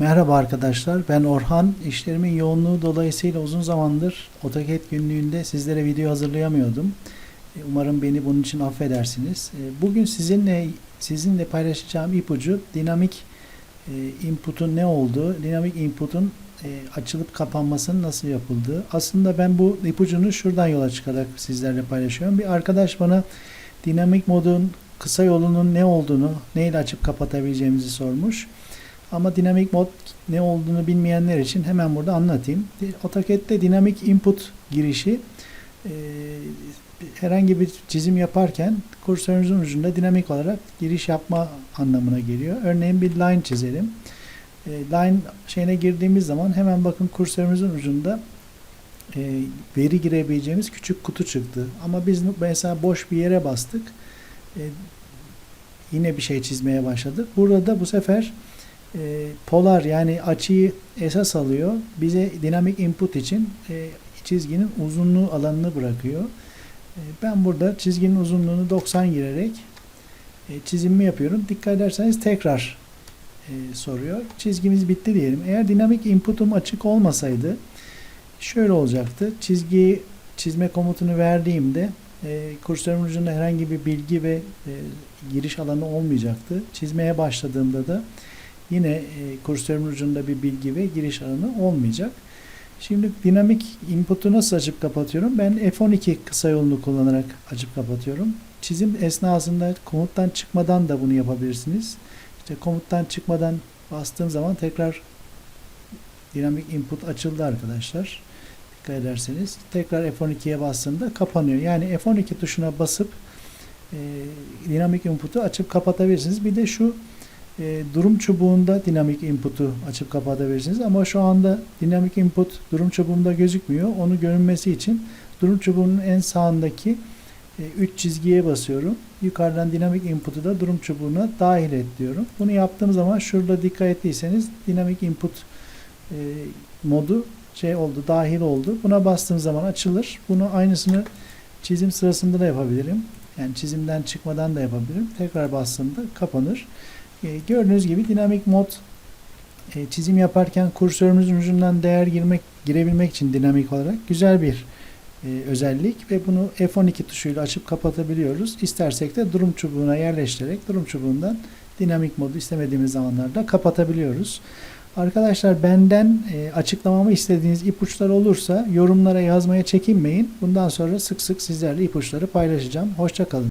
Merhaba arkadaşlar, ben Orhan. İşlerimin yoğunluğu dolayısıyla uzun zamandır AutoCAD günlüğünde sizlere video hazırlayamıyordum. E, Umarım beni bunun için affedersiniz. E, Bugün sizinle sizinle paylaşacağım ipucu dinamik e, input'un ne olduğu, dinamik input'un açılıp kapanmasının nasıl yapıldığı. Aslında ben bu ipucunu şuradan yola çıkarak sizlerle paylaşıyorum. Bir arkadaş bana dinamik modun kısa yolunun ne olduğunu, neyle açıp kapatabileceğimizi sormuş. Ama dinamik mod ne olduğunu bilmeyenler için hemen burada anlatayım. AutoCAD'de dinamik input girişi e, herhangi bir çizim yaparken kursörünüzün ucunda dinamik olarak giriş yapma anlamına geliyor. Örneğin bir line çizelim. E, line şeyine girdiğimiz zaman hemen bakın kursörümüzün ucunda e, veri girebileceğimiz küçük kutu çıktı. Ama biz mesela boş bir yere bastık. E, yine bir şey çizmeye başladık. Burada da bu sefer e, polar yani açıyı esas alıyor. Bize dinamik input için e, çizginin uzunluğu alanını bırakıyor. E, ben burada çizginin uzunluğunu 90 girerek e, çizimimi yapıyorum. Dikkat ederseniz tekrar e, soruyor. Çizgimiz bitti diyelim. Eğer dinamik inputum açık olmasaydı şöyle olacaktı. Çizgiyi çizme komutunu verdiğimde e, kursörün ucunda herhangi bir bilgi ve e, giriş alanı olmayacaktı. Çizmeye başladığımda da yine e, kursörün ucunda bir bilgi ve giriş alanı olmayacak. Şimdi dinamik input'u nasıl açıp kapatıyorum? Ben F12 kısa yolunu kullanarak açıp kapatıyorum. Çizim esnasında komuttan çıkmadan da bunu yapabilirsiniz. İşte komuttan çıkmadan bastığım zaman tekrar dinamik input açıldı arkadaşlar. Dikkat ederseniz tekrar F12'ye bastığımda kapanıyor. Yani F12 tuşuna basıp e, dinamik input'u açıp kapatabilirsiniz. Bir de şu e, durum çubuğunda dinamik input'u açıp kapatabilirsiniz. Ama şu anda dinamik input durum çubuğunda gözükmüyor. Onu görünmesi için durum çubuğunun en sağındaki 3 çizgiye basıyorum. Yukarıdan dinamik input'u da durum çubuğuna dahil et diyorum. Bunu yaptığım zaman şurada dikkat ettiyseniz dinamik input e, modu şey oldu, dahil oldu. Buna bastığım zaman açılır. Bunu aynısını çizim sırasında da yapabilirim. Yani çizimden çıkmadan da yapabilirim. Tekrar bastığımda kapanır. E, gördüğünüz gibi dinamik mod e, çizim yaparken kursörümüzün ucundan değer girmek girebilmek için dinamik olarak güzel bir e, özellik ve bunu F12 tuşuyla açıp kapatabiliyoruz. İstersek de durum çubuğuna yerleştirerek durum çubuğundan dinamik modu istemediğimiz zamanlarda kapatabiliyoruz. Arkadaşlar benden e, açıklamamı istediğiniz ipuçları olursa yorumlara yazmaya çekinmeyin. Bundan sonra sık sık sizlerle ipuçları paylaşacağım. Hoşçakalın.